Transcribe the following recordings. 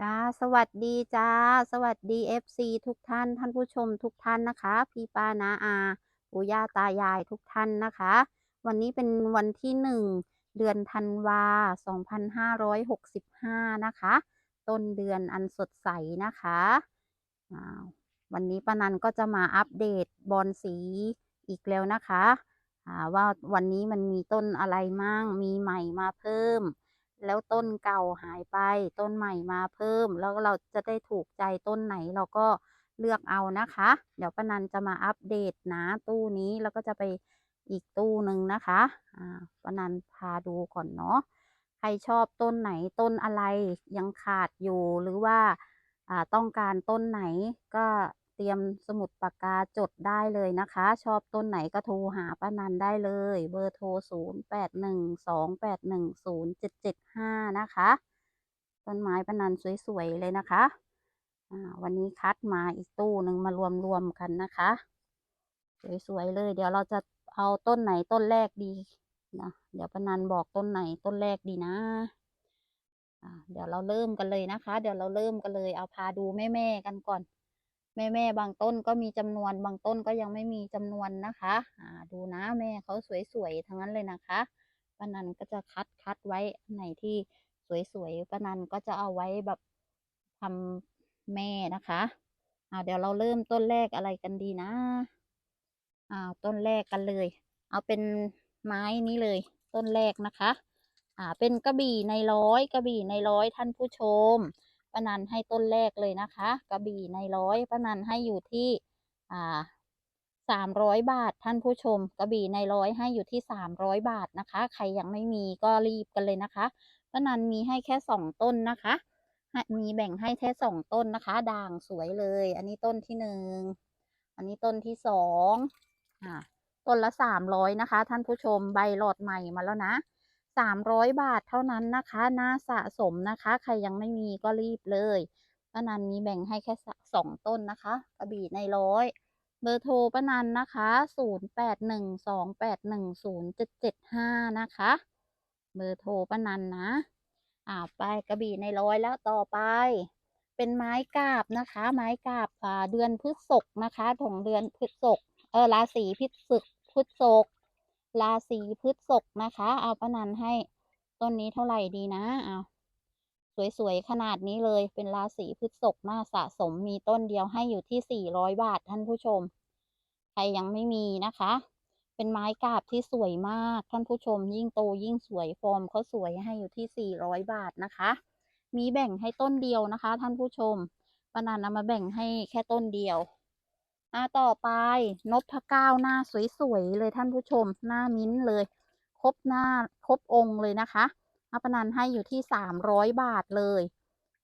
จ้าสวัสดีจ้า สวัสดี FC ทุกท่าน ท่านผู้ชมทุกท่านนะคะ พี่ป้านาอาปู่ย่าตายายทุกท่านนะคะ วันนี้เป็นวันที่หนึ่งเดือนธันวา 2565 นะคะ ต้นเดือนอันสดใสนะคะวันนี้ป้านันก็จะมาอัปเดตบอลสีอีกแล้วนะคะว่าวันนี้มันมีต้นอะไรมั่งมีใหม่มาเพิ่ม แล้วต้นเก่าหายไป ต้นใหม่มาเพิ่ม แล้วเราจะได้ถูกใจต้นไหนเราก็เลือกเอานะคะ เดี๋ยวป้านันจะมาอัปเดตนะตู้นี้แล้วก็จะไปอีกตู้หนึ่งนะคะอ่าป้านันพาดูก่อนเนาะใครชอบต้นไหนต้นอะไรยังขาดอยู่หรือว่าอ่าต้องการต้นไหนก็ ตรียมสมุดปากกาจดได้เลยนะคะ ชอบต้นไหนก็โทรหาป้านันได้เลย เบอร์โทร 0 8 1 2 8 1 0 7 7 5 นะคะ ต้นไม้ป้านันสวยๆ เลยนะคะ วันนี้คัดมาอีกตู้หนึ่งมารวมๆกันนะคะ สวยๆ เลย เดี๋ยวเราจะเอาต้นไหนต้นแรกดีนะเดี๋ยวป้านันบอกต้นไหนต้นแรกดีนะเดี๋ยวเราเริ่มกันเลยนะคะ เดี๋ยวเราเริ่มกันเลย เอาพาดูแม่ๆกันก่อน แม่แม่บางต้นก็มีจำนวนบางต้นก็ยังไม่มีจำนวนนะคะอ่าดูนะแม่เขาสวยๆทั้งนั้นเลยนะคะป้านันก็จะคัดคัดไว้อันไหนที่สวยๆป้านันก็จะเอาไว้แบบทำแม่นะคะอ่าเดี๋ยวเราเริ่มต้นแรกอะไรกันดีนะอ่าต้นแรกกันเลย เอาเป็นไม้นี้เลย ต้นแรกนะคะ อ่าเป็นกระบี่ในร้อยกระบี่ในร้อยท่านผู้ชม ป้านันให้ต้นแรกเลยนะคะ กระบี่ในร้อยป้านันให้อยู่ที่อ่าสามร้อยบาทท่านผู้ชม กระบี่ในร้อยให้อยู่ที่สามร้อยบาทนะคะ ใครยังไม่มีก็รีบกันเลยนะคะป้านันมีให้แค่สองต้นนะคะมีแบ่งให้แค่สองต้นนะคะ ด่างสวยเลย อันนี้ต้นที่หนึ่งอันนี้ต้นที่สองอ่าต้นละสามร้อยนะคะ ท่านผู้ชมใบหลอดใหม่มาแล้วนะ สามร้อยบาทเท่านั้นนะคะน่าสะสมนะคะ ใครยังไม่มีก็รีบเลยป้านันมีแบ่งให้แค่สองต้นนะคะ กระบี่ในร้อย เบอร์โทรป้านันนะคะ 0 8 1 2 8 1 0 7 7 5 นะคะ เบอร์โทรป้านันนะอ่าไปกระบี่ในร้อยแล้วต่อไป เป็นไม้กาบนะคะ ไม้กาบอ่าเดือนพฤษภนะคะของเดือนพฤษภเออราศีพฤษภพฤษภ ราศีพฤษภนะคะ เอาป้านันให้ต้นนี้เท่าไหร่ดีนะเอาสวยๆ ขนาดนี้เลยเป็นราศีพฤษภน่าสะสมมีต้นเดียวให้อยู่ที่สี่ร้อยบาทท่านผู้ชม ใครยังไม่มีนะคะ เป็นไม้กาบที่สวยมากท่านผู้ชม ยิ่งโตยิ่งสวยฟอร์มเขาสวยให้อยู่ที่สี่ร้อยบาทนะคะ มีแบ่งให้ต้นเดียวนะคะ ท่านผู้ชมปานันเอามาแบ่งให้แค่ต้นเดียว อ่าต่อไปนบพเก้าหน้าสวยๆเลยท่านผู้ชมหน้ามิ้นเลย ครบหน้าครบองค์เลยนะคะอาปนันให้อยู่ที่สามร้อยบาทเลย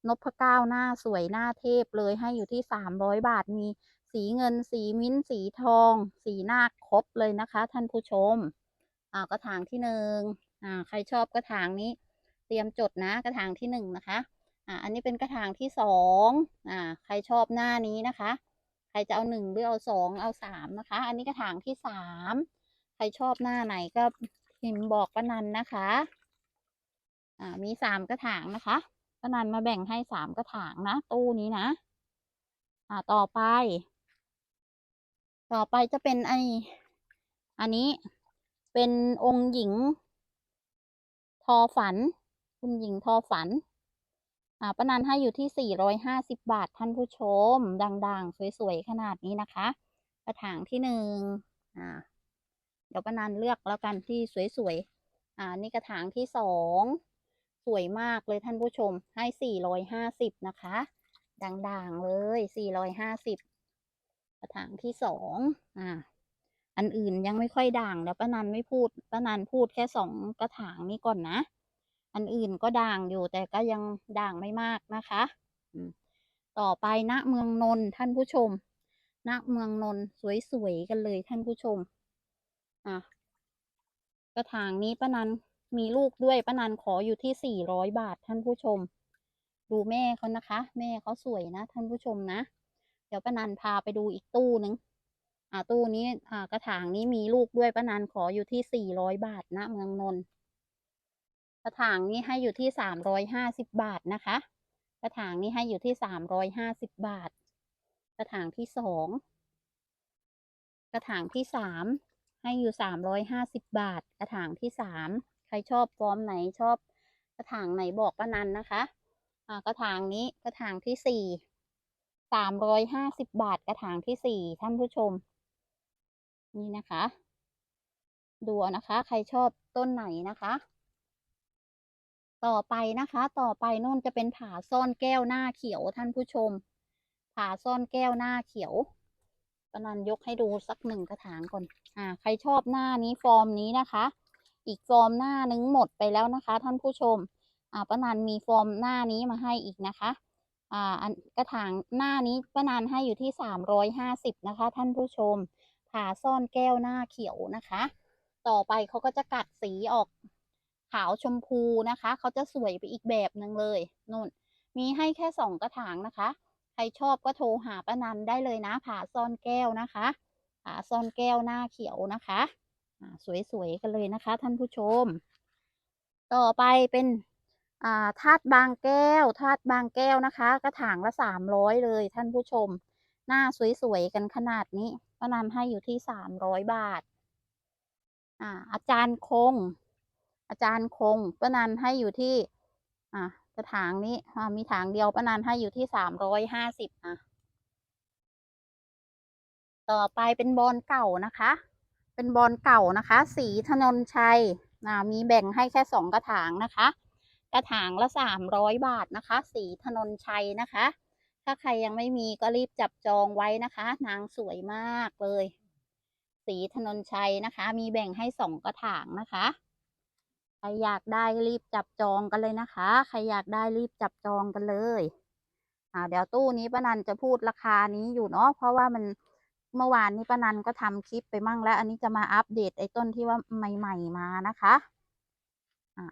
นพเก้าหน้าสวยหน้าเทพเลยให้อยู่ที่สามร้อยบาทมีสีเงินสีมิ้นสีทอง สีนาคครบเลยนะคะ ท่านผู้ชมอ่ากระถางที่หนึ่งอ่าใครชอบกระถางนี้ เตรียมจดนะกระถางที่หนึ่งนะคะอ่าอันนี้เป็นกระถางที่สองอ่าใครชอบหน้านี้นะคะ รจะเอาหนึ่งหรือเอาสองเอาสามนะคะ อันนี้กระถางที่สามใครชอบหน้าไหนก็พิมพ์บอกป้านันนะคะอ่ามีสามกระถางนะคะป้านันมาแบ่งให้สามกระถางนะตู้นี้นะ อ่าต่อไป ต่อไปจะเป็นไออันนี้เป็นองค์หญิง ทอฝัน คุณหญิงทอฝัน อ่าป้านันให้อยู่ที่สี่ร้อยห้าสิบบาทท่านผู้ชม ดังๆ สวยๆ ขนาดนี้นะคะ กระถางที่หนึ่งอ่าเดี๋ยวป้านันเลือกแล้วกันที่สวยๆ อ่า นี่กระถางที่สองสวยมากเลยท่านผู้ชมให้สี่ร้อยห้าสิบนะคะด่างๆ เลยสี่ร้อยห้าสิบกระถางที่สองอ่า อันอื่นยังไม่ค่อยด่างเดี๋ยวป้านันไม่พูดป้านันพูดแค่สองกระถางนี้ก่อนนะ อันอื่นก็ด่างอยู่แต่ก็ยังด่างไม่มากนะคะต่อไปณเมืองนนท์ท่านผู้ชมณเมืองนนท์สวยๆกันเลยท่านผู้ชมอะกระถางนี้ป้านันมีลูกด้วยป้านันขออยู่ที่สี่ร้อยบาทท่านผู้ชม ดูแม่เขานะคะ แม่เขาสวยนะท่านผู้ชมนะเดี๋ยวป้านันพาไปดูอีกตู้หนึ่งอ่าตู้นี้อ่ากระถางนี้มีลูกด้วยป้านันขออยู่ที่สี่ร้อยบาทณเมืองนนท์ ระถางนี้ให้อยู่ที่สามร้อยห้าสิบบาทนะคะ กระถางนี้ให้อยู่ที่สามร้อยห้าสิบบาท กระถางที่สองกระถางที่สามให้อยู่สามร้อยห้าสิบบาท กระถางที่สามใครชอบฟอร์มไหนชอบ กระถางไหนบอกป้านันนะคะอ่ากระถางนี้กระถางที่สี่สามร้อยห้าสิบบาท กระถางที่สี่ท่านผู้ชม นี่นะคะ ดูนะคะ ใครชอบต้นไหนนะคะ ต่อไปนะคะ ต่อไปนู่นจะเป็นผาซ่อนแก้วหน้าเขียวท่านผู้ชม ผาซ่อนแก้วหน้าเขียวปนันยกให้ดูสักหนึ่งกระถางก่อน อ่า ใครชอบหน้านี้ฟอร์มนี้นะคะ อีกฟอร์มหน้านึงหมดไปแล้วนะคะ ท่านผู้ชม อ่าปนันมีฟอร์มหน้านี้มาให้อีกนะคะ อ่ากระถางหน้านี้ปนันให้อยู่ที่สามร้อยห้าสิบนะคะ ท่านผู้ชมผ่าซ่อนแก้วหน้าเขียวนะคะ ต่อไปเขาก็จะกัดสีออกาวชมพูนะคะเขาจะสวยไปอีกแบบหนึ่งเลยนู่น มีให้แค่สองกระถางนะคะ ใครชอบก็โทรหาป้านันได้เลยนะผ่าซ่อนแก้วนะคะผ่าซ่อนแก้วหน้าเขียวนะคะสวยๆกันเลยนะคะ ท่านผู้ชม ต่อไปเป็นาธาตุบางแก้วธาตุบางแก้วนะคะ กระถางละสามร้อยเลยท่านผู้ชม หน้าสวยๆกันขนาดนี้ป้านันให้อยู่ที่สามร้อยบาทอาอาจารย์คง อาจารย์คงป้านันให้อยู่ที่ อ่ากระถางนี้อ่ามีถางเดียวป้านันให้อยู่ที่สามร้อยห้าสิบอะต่อไปเป็นบอลเก่านะคะ เป็นบอลเก่านะคะ สีถนนชัยอ่ามีแบ่งให้แค่สองกระถางนะคะ กระถางละสามร้อยบาทนะคะ สีถนนชัยนะคะ ถ้าใครยังไม่มีก็รีบจับจองไว้นะคะ นางสวยมากเลย สีถนนชัยนะคะ มีแบ่งให้สองกระถางนะคะ ใครอยากได้รีบจับจองกันเลยนะคะ ใครอยากได้รีบจับจองกันเลย อ่า เดี๋ยวตู้นี้ป้านันจะพูดราคานี้อยู่เนาะ เพราะว่ามันเมื่อวานนี้ป้านันก็ทำคลิปไปมั่งแล้ว อันนี้จะมาอัปเดตไอ้ต้นที่ว่าใหม่ ๆ มานะคะ อ่า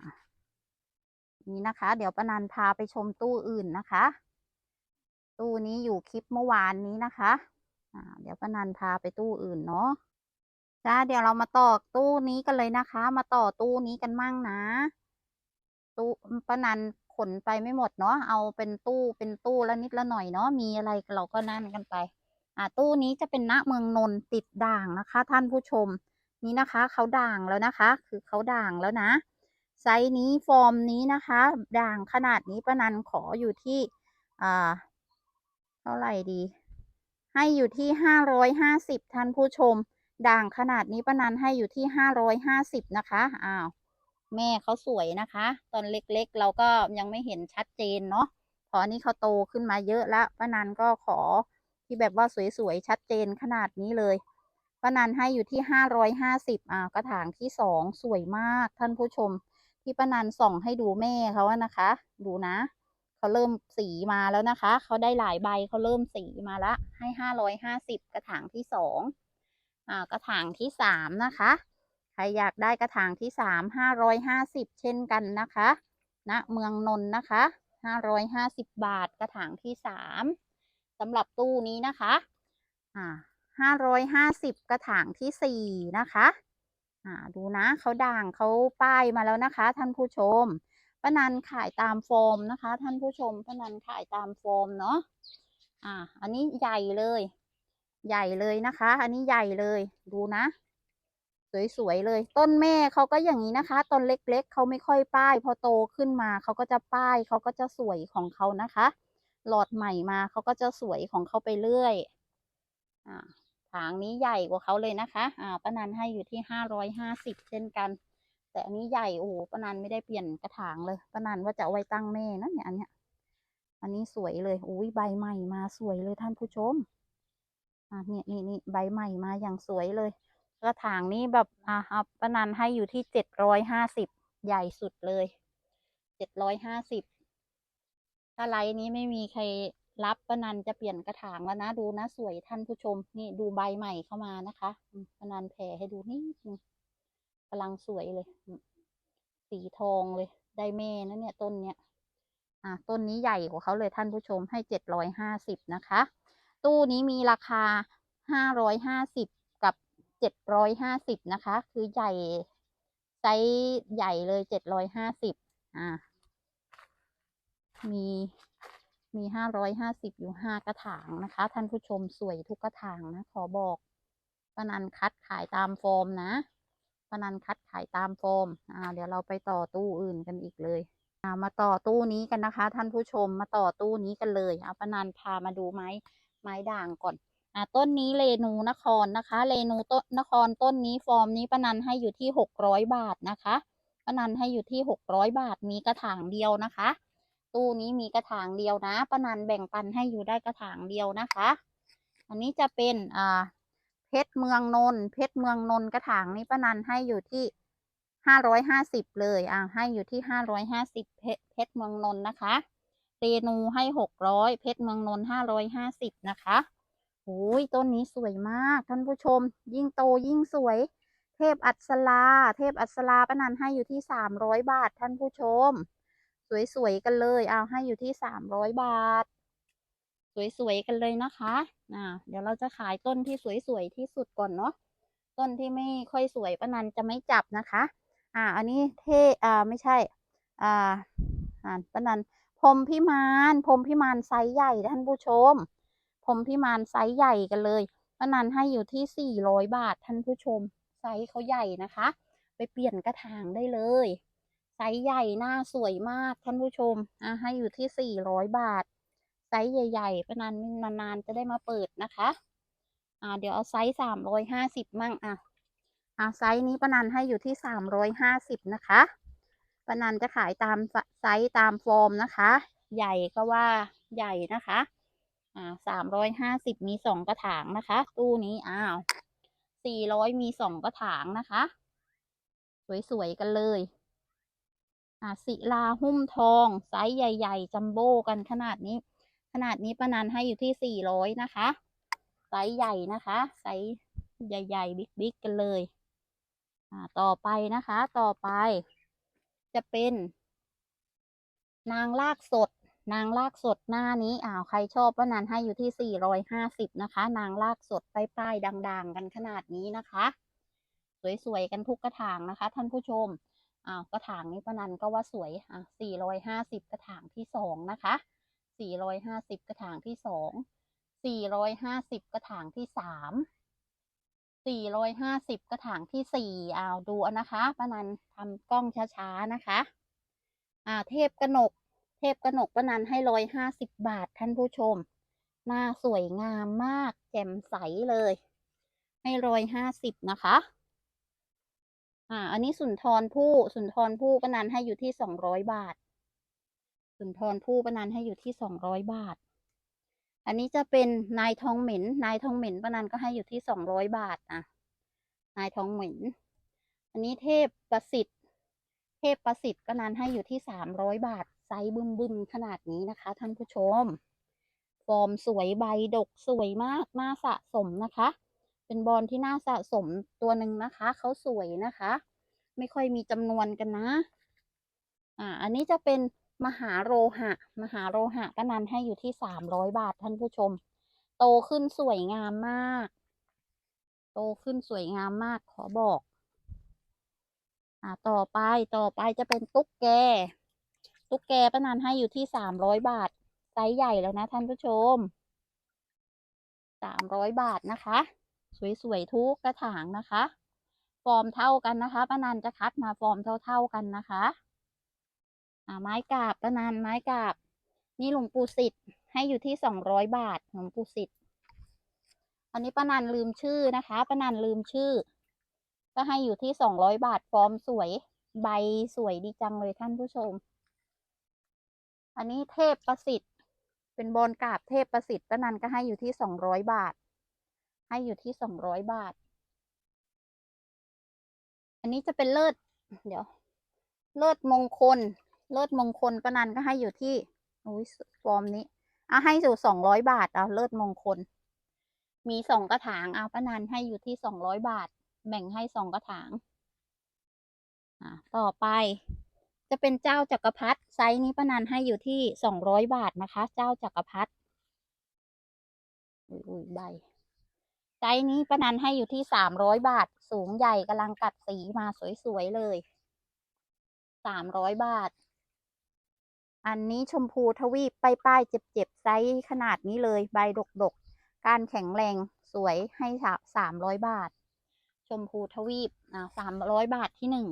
นี่นะคะ เดี๋ยวป้านันพาไปชมตู้อื่นนะคะ ตู้นี้อยู่คลิปเมื่อวานนี้นะคะ อ่า เดี๋ยวป้านันพาไปตู้อื่นเนาะ จ้าเดี๋ยวเรามาต่อตู้นี้กันเลยนะคะ มาต่อตู้นี้กันมั่งนะ ตู้ป้านันขนไปไม่หมดเนาะเอาเป็นตู้เป็นตู้ละนิดละหน่อยเนาะมีอะไรเราก็นั่นกันไป อ่าตู้นี้จะเป็นณเมืองนนติดด่างนะคะ ท่านผู้ชมนี่นะคะเขาด่างแล้วนะคะ คือเขาด่างแล้วนะ ไซส์นี้ฟอร์มนี้นะคะ ด่างขนาดนี้ป้านันขออยู่ที่อ่าเท่าไหร่ดี ให้อยู่ที่ห้าร้อยห้าสิบท่านผู้ชม ด่างขนาดนี้ป้านันให้อยู่ที่ห้าร้อยห้าสิบนะคะ อ้าว แม่เขาสวยนะคะ ตอนเล็กๆ เราก็ยังไม่เห็นชัดเจนเนาะ พออันนี้เขาโตขึ้นมาเยอะแล้วป้านันก็ขอที่แบบว่าสวยๆ ชัดเจนขนาดนี้เลยป้านันให้อยู่ที่ห้าร้อยห้าสิบอ่ากระถางที่สองสวยมากท่านผู้ชม ที่ป้านันส่องให้ดูแม่เขาอะนะคะ ดูนะเขาเริ่มสีมาแล้วนะคะ เขาได้หลายใบเขาเริ่มสีมาละ ให้ห้าร้อยห้าสิบกระถางที่สอง อ่ากระถางที่สามนะคะ ใครอยากได้กระถางที่สามห้าร้อยห้าสิบเช่นกันนะคะณนะเมืองนนท์นะคะห้าร้อยห้าสิบบาทกระถางที่สามสำหรับตู้นี้นะคะอ่าห้าร้อยห้าสิบกระถางที่สี่นะคะอ่าดูนะเขาด่างเขาป้ายมาแล้วนะคะ ท่านผู้ชมป้านันขายตามโฟมนะคะ ท่านผู้ชมป้านันขายตามโฟมเนาะอ่า อันนี้ใหญ่เลย ใหญ่เลยนะคะ อันนี้ใหญ่เลยดูนะ สวยๆเลย ต้นแม่เขาก็อย่างนี้นะคะต้นเล็ก ๆเขาไม่ค่อยป้าย พอโตขึ้นมาเขาก็จะป้ายเขาก็จะสวยของเขานะคะ หลอดใหม่มาเขาก็จะสวยของเขาไปเรื่อยอ่าถางนี้ใหญ่กว่าเขาเลยนะคะอ่าป้านันให้อยู่ที่ห้าร้อยห้าสิบเช่นกัน แต่อันนี้ใหญ่โอ้โหป้านันไม่ได้เปลี่ยนกระถางเลยป้านันว่าจะเอาไว้ตั้งแม่นะเนี่ยอันเนี้ยอันนี้สวยเลยอุ้ยใบใหม่มาสวยเลยท่านผู้ชม อ่าเนี่ยนี่นี่ใบใหม่มาอย่างสวยเลยกระถางนี้แบบอ่าครัปนันให้อยู่ที่เจ็ดร้อยห้าสิบใหญ่สุดเลยเจ็ดร้อยห้าสิบถ้าไลน์นี้ไม่มีใครรับปนันจะเปลี่ยนกระถางแล้วนะดูนะสวยท่านผู้ชม นี่ดูใบใหม่เข้ามานะคะปนันแผ่ให้ดูนิดนึงกำลังสวยเลย สีทองเลย ได้แม่นะเนี่ยต้นเนี้ย อ่าต้นนี้ใหญ่กว่าเขาเลยท่านผู้ชมให้เจ็ดร้อยห้าสิบนะคะ ตู้นี้มีราคาห้าร้อยห้าสิบกับเจ็ดร้อยห้าสิบนะคะ คือใหญ่ไซส์ใหญ่เลยเจ็ดร้อยห้าสิบอ่า มีมีห้าร้อยห้าสิบอยู่ห้ากระถางนะคะ ท่านผู้ชมสวยทุกกระถางนะ ขอบอกปนันคัดขายตามฟอร์มนะปนันคัดขายตามฟอร์มอ่า เดี๋ยวเราไปต่อตู้อื่นกันอีกเลยอ่ามาต่อตู้นี้กันนะคะ ท่านผู้ชมมาต่อตู้นี้กันเลยเอาปนันพามาดูไหม ไม้ด่างก่อนอ่าต้นนี้เรนูนครนะคะเรนูต้นนครต้นนี้ฟอร์มนี้ปานันให้อยู่ที่หกร้อยบาทนะคะปานันให้อยู่ที่หกร้อยบาทมีกระถางเดียวนะคะ ตู้นี้มีกระถางเดียวนะป้านันแบ่งปันให้อยู่ได้กระถางเดียวนะคะ อันนี้จะเป็นอ่าเพชรเมืองนนท์เพชรเมืองนนท์กระถางนี้ป้านันให้อยู่ที่ห้าร้อยห้าสิบเลยอ่าให้อยู่ที่ห้าร้อยห้าสิบเพชรเมืองนนท์นะคะ นูให้หกร้อยเพชรเมืองนนท์ห้าร้อยห้าสิบนะคะโอ้ยต้นนี้สวยมากท่านผู้ชม ยิ่งโตยิ่งสวย เทพอัศรา เทพอัศราป้านันให้อยู่ที่สามร้อยบาทท่านผู้ชม สวยๆกันเลย เอาให้อยู่ที่สามร้อยบาท สวยๆกันเลยนะคะอ่าเดี๋ยวเราจะขายต้นที่สวยๆที่สุดก่อนเนาะต้นที่ไม่ค่อยสวยป้านันจะไม่จับนะคะ อ่า อันนี้เทอ่าไม่ใช่ อ่าอ่าป้านัน มพิมานพรมพิมานไซส์ใหญ่ท่านผู้ชมพรมพิมานไซส์ใหญ่กันเลยป้านันให้อยู่ที่สี่ร้อยบาทท่านผู้ชม ไซส์เขาใหญ่นะคะ ไปเปลี่ยนกระถางได้เลย ไซส์ใหญ่หน้าสวยมากท่านผู้ชมอะให้อยู่ที่สี่ร้อยบาท ไซส์ใหญ่ๆประนานนานๆจะได้มาเปิดนะคะอ่าเดี๋ยวเอาไซส์สามร้อยห้าสิบมั่งอะอ่าไซส์นี้ประนันให้อยู่ที่สามร้อยห้าสิบนะคะ ปนันจะขายตามไซส์ตามฟอร์มนะคะ ใหญ่ก็ว่าใหญ่นะคะอ่าสามร้อยห้าสิบมีสองกระถางนะคะ ตู้นี้อ้าวสี่ร้อยมีสองกระถางนะคะ สวยๆกันเลยอ่าศิลาหุ้มทองไซส์ใหญ่ ๆ จัมโบ้กันขนาดนี้ ขนาดนี้ประนันให้อยู่ที่สี่ร้อยนะคะไซส์ใหญ่นะคะไซส์ใหญ่ ๆ บิ๊กๆกันเลย อ่าต่อไปนะคะต่อไป จะเป็น นางลากสด นางลากสดหน้านี้อ้าวใครชอบประนันให้อยู่ที่สี่ร้อยห้าสิบนะคะ นางลากสดป้ายๆด่างๆ กันขนาดนี้นะคะ สวย ๆ กันทุกกระถางนะคะ ท่านผู้ชมอ้าวกระถางนี้ป้านันก็ว่าสวยอะสี่ร้อยห้าสิบกระถางที่สองนะคะสี่ร้อยห้าสิบกระถางที่สองสี่ร้อยห้าสิบกระถางที่สาม สี่ร้อยห้าสิบกระถางที่สี่เอาดูนะคะป้านันทำกล้องช้าๆนะคะ อ่า เทพกนก เทพกนกป้านันให้ร้อยห้าสิบบาทท่านผู้ชม หน้าสวยงามมาก แจ่มใสเลย ให้ร้อยห้าสิบนะคะ อ่า อันนี้สุนทรภู่สุนทรภู่ปนันให้อยู่ที่สองร้อยบาท สุนทรภู่ปนันให้อยู่ที่สองร้อยบาท อันนี้จะเป็นนายทองเหม็น นายทองเหม็นปนันก็ให้อยู่ที่สองร้อยบาทอะนายทองเหม็น อันนี้เทพประสิทธิ์ เทพประสิทธิ์ปนันให้อยู่ที่สามร้อยบาท ไซส์บึมบึมๆขนาดนี้นะคะ ท่านผู้ชม ฟอร์มสวยใบดกสวยมากน่าสะสมนะคะ เป็นบอลที่น่าสะสมตัวหนึ่งนะคะ เขาสวยนะคะ ไม่ค่อยมีจำนวนกันนะ อ่า อันนี้จะเป็น มหาโรหะ มหาโรหะก็นันให้อยู่ที่สามร้อยบาทท่านผู้ชม โตขึ้นสวยงามมาก โตขึ้นสวยงามมากขอบอก อ่าต่อไปต่อไปจะเป็นตุ๊กแก ตุ๊กแกป้านันให้อยู่ที่สามร้อยบาทไซส์ใหญ่แล้วนะท่านผู้ชมสามร้อยบาทนะคะ สวยๆทุกกระถางนะคะ ฟอร์มเท่ากันนะคะป้านันจะคัดมาฟอร์มเท่าๆกันนะคะ อ่าไม้กาบป้านันไม้กาบ นี่หลวงปู่สิทธิ์ให้อยู่ที่สองร้อยบาทหลวงปู่สิทธิ์อันนี้ป้านันลืมชื่อนะคะป้านันลืมชื่อ ก็ให้อยู่ที่สองร้อยบาทฟอร์มสวยใบสวยดีจังเลยท่านผู้ชม อันนี้เทพประสิทธิ์ เป็นบอลกาบเทพประสิทธิ์ป้านันก็ให้อยู่ที่สองร้อยบาท ให้อยู่ที่สองร้อยบาท อันนี้จะเป็นเลิศเดี๋ยว เลิศมงคล เลิศมงคลป้านันก็ให้อยู่ที่อุ้ยฟอร์มนี้อะให้อยู่สองร้อยบาทเอาเลิศมงคล มีสองกระถางเอาป้านันให้อยู่ที่สองร้อยบาท แบ่งให้สองกระถางอ่าต่อไป จะเป็นเจ้าจักรพรรดิไซส์นี้ป้านันให้อยู่ที่สองร้อยบาทนะคะ เจ้าจักรพรรดิอุ้ยอุ้ยใบไซส์นี้ป้านันให้อยู่ที่สามร้อยบาท สูงใหญ่กำลังกัดสีมาสวยๆเลยสามร้อยบาท อันนี้ชมพูทวีปป้ายๆเจ็บๆไซส์ขนาดนี้เลยใบดกๆ การแข็งแรงสวยให้สามร้อยบาท ชมพูทวีปอ่าสามร้อยบาทที่หนึ่ง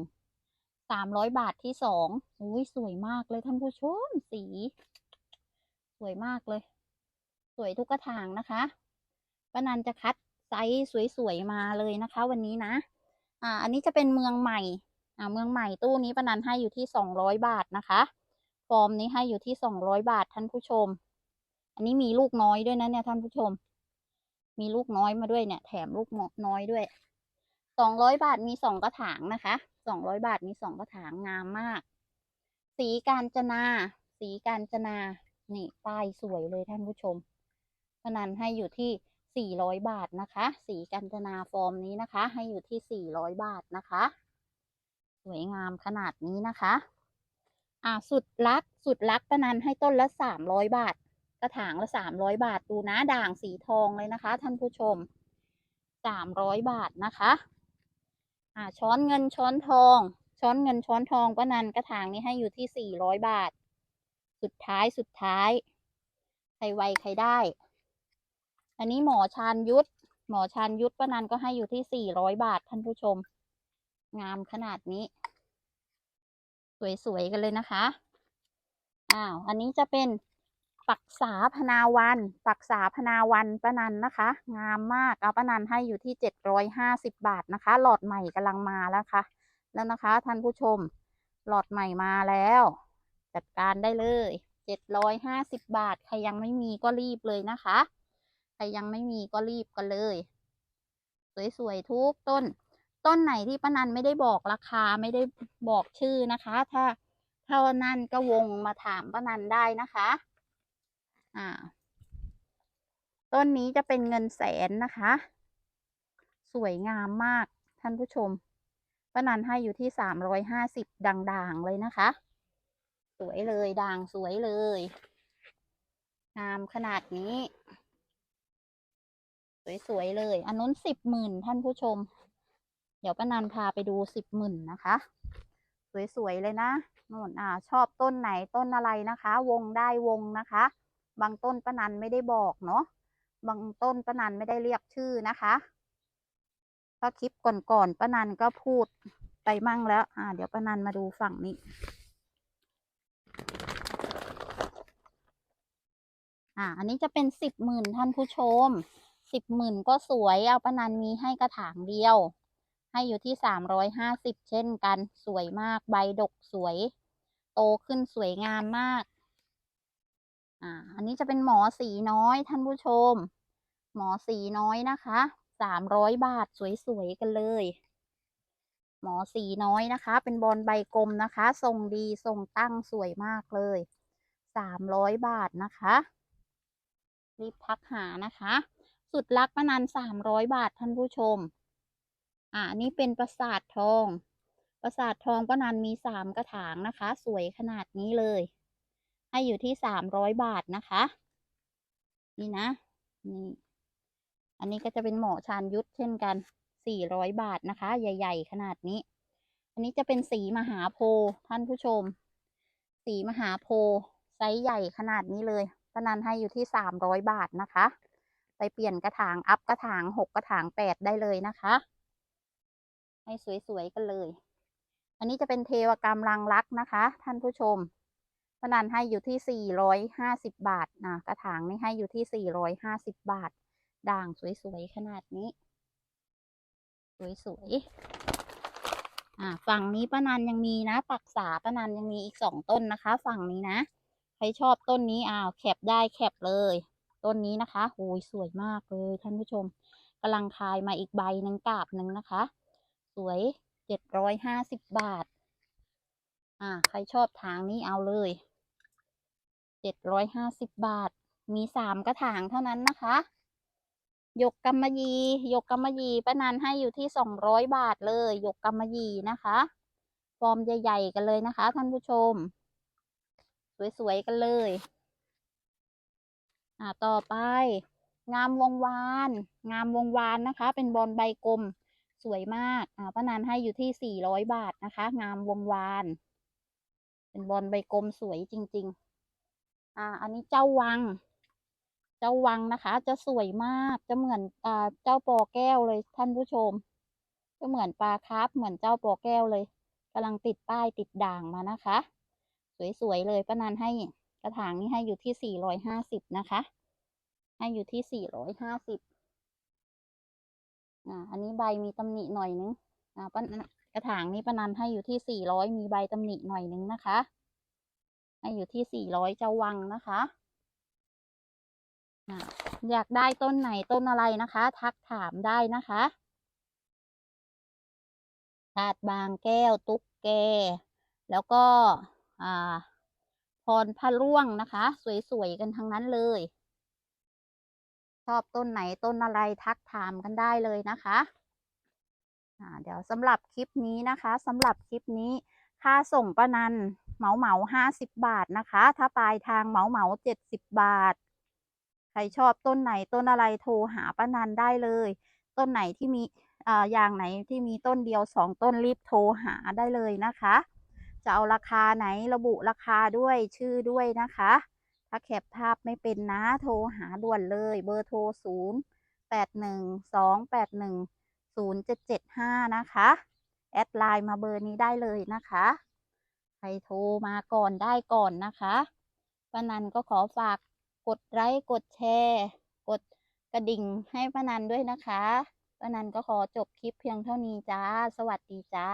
สามร้อยบาทที่สองอุ้ยสวยมากเลยท่านผู้ชมสี สวยมากเลย สวยทุกกระถางนะคะป้านันจะคัดไซส์สวยๆมาเลยนะคะ วันนี้นะ อ่า อันนี้จะเป็นเมืองใหม่ อ่า เมืองใหม่ตู้นี้ป้านันให้อยู่ที่สองร้อยบาทนะคะ อร์มนี้ให้อยู่ที่สองร้อยบาทท่านผู้ชม อันนี้มีลูกน้อยด้วยนะเนี่ยท่านผู้ชม มีลูกน้อยมาด้วยเนี่ย แถมลูกน้อยด้วยสองร้อยบาทมีสองกระถางนะคะสองร้อยบาทมีสองกระถางงามมาก สีกาญจนา สีกาญจนา นี่ป้ายสวยเลยท่านผู้ชมพนันให้อยู่ที่สี่ร้อยบาทนะคะ สีกาญจนาฟอร์มนี้นะคะ ให้อยู่ที่สี่ร้อยบาทนะคะ สวยงามขนาดนี้นะคะ อ่าสุดลักสุดลักปนันให้ต้นละสามร้อยบาท กระถางละสามร้อยบาทดูนะด่างสีทองเลยนะคะ ท่านผู้ชมสามร้อยบาทนะคะอ่าช้อนเงินช้อนทอง ช้อนเงินช้อนทองป้านันกระถางนี้ให้อยู่ที่สี่ร้อยบาท สุดท้ายสุดท้าย ใครไวใครได้ อันนี้หมอชานยุทธหมอชานยุทธป้านันก็ให้อยู่ที่สี่ร้อยบาทท่านผู้ชม งามขนาดนี้ สวยๆกันเลยนะคะ อ้าว อันนี้จะเป็นปักษาพนาวัน ปักษาพนาวันป้านันนะคะ งามมาก เอาป้านันให้อยู่ที่เจ็ดร้อยห้าสิบบาทนะคะ หลอดใหม่กำลังมาแล้วค่ะ แล้วนะคะท่านผู้ชม หลอดใหม่มาแล้ว จัดการได้เลยเจ็ดร้อยห้าสิบบาท ใครยังไม่มีก็รีบเลยนะคะ ใครยังไม่มีก็รีบกันเลย สวยๆทุกต้น ต้นไหนที่ป้านันไม่ได้บอกราคาไม่ได้บอกชื่อนะคะ ถ้าเท่านั้นก็วงมาถามป้านันได้นะคะ อ่า ต้นนี้จะเป็นเงินแสนนะคะ สวยงามมากท่านผู้ชมป้านันให้อยู่ที่สามร้อยห้าสิบด่างๆเลยนะคะ สวยเลยด่างสวยเลย งามขนาดนี้ สวยๆเลย อันนู้นสิบหมื่นท่านผู้ชม เดี๋ยวป้านันพาไปดูสิบหมื่นนะคะ สวยๆเลยนะนู่นอ่า ชอบต้นไหนต้นอะไรนะคะ วงได้วงนะคะ บางต้นป้านันไม่ได้บอกเนาะบางต้นป้านันไม่ได้เรียกชื่อนะคะเพราะคลิปก่อนๆป้านันก็พูดไปมั่งแล้ว อ่า เดี๋ยวป้านันมาดูฝั่งนี้ อ่า อันนี้จะเป็นสิบหมื่นท่านผู้ชมสิบหมื่นก็สวย เอาป้านันมีให้กระถางเดียว ให้อยู่ที่สามร้อยห้าสิบเช่นกัน สวยมาก ใบดกสวย โตขึ้นสวยงามมาก อ่า อันนี้จะเป็นหมอสีน้อยท่านผู้ชม หมอสีน้อยนะคะสามร้อยบาทสวยๆกันเลย หมอสีน้อยนะคะ เป็นบอลใบกลมนะคะ ทรงดีทรงตั้งสวยมากเลยสามร้อยบาทนะคะ รีบทักหานะคะ สุดลักมะนันสามร้อยบาทท่านผู้ชม อ่าอันนี้เป็นประสาททอง ประสาททองป้านันมีสามกระถางนะคะ สวยขนาดนี้เลย ให้อยู่ที่สามร้อยบาทนะคะ นี่นะ นี่ อันนี้ก็จะเป็นหมอชานยุทธเช่นกันสี่ร้อยบาทนะคะ ใหญ่ ๆ ขนาดนี้ อันนี้จะเป็นสีมหาโพธิ์ท่านผู้ชม สีมหาโพธิ์ไซส์ใหญ่ขนาดนี้เลยป้านันให้อยู่ที่สามร้อยบาทนะคะ ไปเปลี่ยนกระถางอัพกระถางหกกระถางแปดได้เลยนะคะ ให้สวยๆกันเลย อันนี้จะเป็นเทวกรรมรังรักนะคะ ท่านผู้ชมป้านันให้อยู่ที่สี่ร้อยห้าสิบบาทนะกระถางนี่ให้อยู่ที่สี่ร้อยห้าสิบบาท ด่างสวยๆขนาดนี้ สวยๆอ่าฝั่งนี้ป้านันยังมีนะ ปักษาป้านันยังมีอีกสองต้นนะคะ ฝั่งนี้นะ ใครชอบต้นนี้อ้าวแคปได้แคปเลย ต้นนี้นะคะโอ้ยสวยมากเลยท่านผู้ชมกำลังคายมาอีกใบหนึ่งกาบหนึ่งนะคะ สวยเจ็ดร้อยห้าสิบบาท อ่า ใครชอบทางนี้เอาเลยเจ็ดร้อยห้าสิบบาท มีสามกระถางเท่านั้นนะคะยกกำมะหยี่ยกกำมะหยี่ป้านันให้อยู่ที่สองร้อยบาทเลยยกกำมะหยี่นะคะฟอร์มใหญ่ๆกันเลยนะคะ ท่านผู้ชม สวยๆกันเลย อ่าต่อไป งามวงวาน งามวงวานนะคะ เป็นบอลใบกลม สวยมากอ่าป้านันให้อยู่ที่สี่ร้อยบาทนะคะ งามวงวาน เป็นบอลใบกลมสวยจริง ๆ อ่า อันนี้เจ้าวัง เจ้าวังนะคะ จะสวยมากจะเหมือนอ่าเจ้าปอแก้วเลยท่านผู้ชม จะเหมือนปลาคาร์ฟเหมือนเจ้าปอแก้วเลยกำลังติดป้ายติดด่างมานะคะ สวยๆเลยป้านันให้กระถางนี้ให้อยู่ที่สี่ร้อยห้าสิบนะคะ ให้อยู่ที่สี่ร้อยห้าสิบ อ่าอันนี้ใบมีตำหนิหน่อยนึงอ่าป้ากระถางนี้ป้านันให้อยู่ที่สี่ร้อยมีใบตำหนิหน่อยนึงนะคะ ให้อยู่ที่สี่ร้อยเจ้าวังนะคะอ่าอยากได้ต้นไหนต้นอะไรนะคะ ทักถามได้นะคะถาดบางแก้วตุ๊กแก แล้วก็อ่าพรพระร่วงนะคะ สวยๆกันทั้งนั้นเลย ชอบต้นไหนต้นอะไรทักถามกันได้เลยนะคะอ่าเดี๋ยวสำหรับคลิปนี้นะคะสำหรับคลิปนี้ค่าส่งประนันเหมาเหมาห้าสิบบาทนะคะ ถ้าปลายทางเหมาเหมาเจ็ดสิบบาท ใครชอบต้นไหนต้นอะไรโทรหาป้านันได้เลย ต้นไหนที่มีอ่าอย่างไหนที่มีต้นเดียวสองต้นรีบโทรหาได้เลยนะคะ จะเอาราคาไหนระบุราคาด้วยชื่อด้วยนะคะ ถ้าแคปภาพไม่เป็นนะ โทรหาด่วนเลย เบอร์โทรศูนย์แปดหนึ่งสองแปดหนึ่งศูนย์เจ็ดเจ็ดห้านะคะ แอดไลน์มาเบอร์นี้ได้เลยนะคะ ใครโทรมาก่อนได้ก่อนนะคะป้านันก็ขอฝากกดไลค์กดแชร์ กดกระดิ่งให้ป้านันด้วยนะคะป้านันก็ขอจบคลิปเพียงเท่านี้จ้า สวัสดีจ้า